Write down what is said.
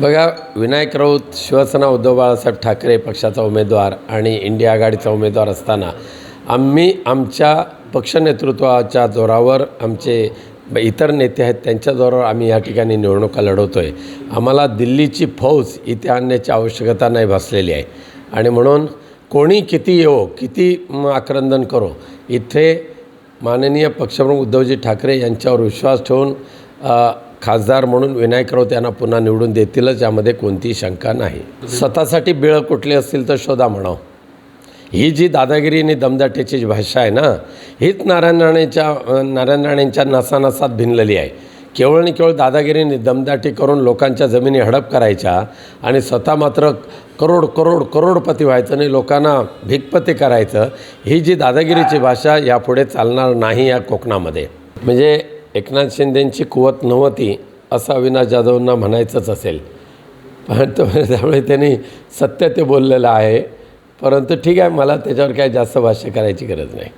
बघा विनायक राऊत शिवसेना उद्धव बाळासाहेब ठाकरे पक्षाचा उमेदवार आणि इंडिया आघाडीचा उमेदवार असताना आम्ही आमच्या पक्षनेतृत्वाच्या जोरावर आमचे ब- इतर नेते आहेत त्यांच्या जोरावर आम्ही या ठिकाणी निवडणुका लढवतो आहे आम्हाला दिल्लीची फौज इथे आणण्याची आवश्यकता नाही भासलेली आहे. आणि म्हणून कोणी किती येवो किती आक्रंदन करो इथे माननीय पक्षप्रमुख उद्धवजी ठाकरे यांच्यावर विश्वास ठेवून खासदार म्हणून विनायक राऊत यांना पुन्हा निवडून देतीलच यामध्ये कोणतीही शंका नाही. स्वतःसाठी बिळं कुठली असतील तर शोधा म्हणावं. ही जी दादागिरी आणि दमदाटीची जी भाषा आहे ना हीच नारायण राणेच्या नारायण राणेंच्या नसानसात भिनलेली आहे. केवळ आणि केवळ दादागिरीने दमदाटी करून लोकांच्या जमिनी हडप करायच्या आणि स्वतः मात्र करोड करोड करोडपती व्हायचं आणि लोकांना भिकपती करायचं ही जी दादागिरीची भाषा यापुढे चालणार नाही या कोकणामध्ये. म्हणजे एकनाथ शिंदेंची कुवत नव्हती असं अविनाश जाधवना म्हणायचंच असेल. पण त्यामुळे त्यांनी सत्य ते बोललेलं आहे. परंतु ठीक आहे मला त्याच्यावर काय जास्त भाष्य करायची गरज नाही.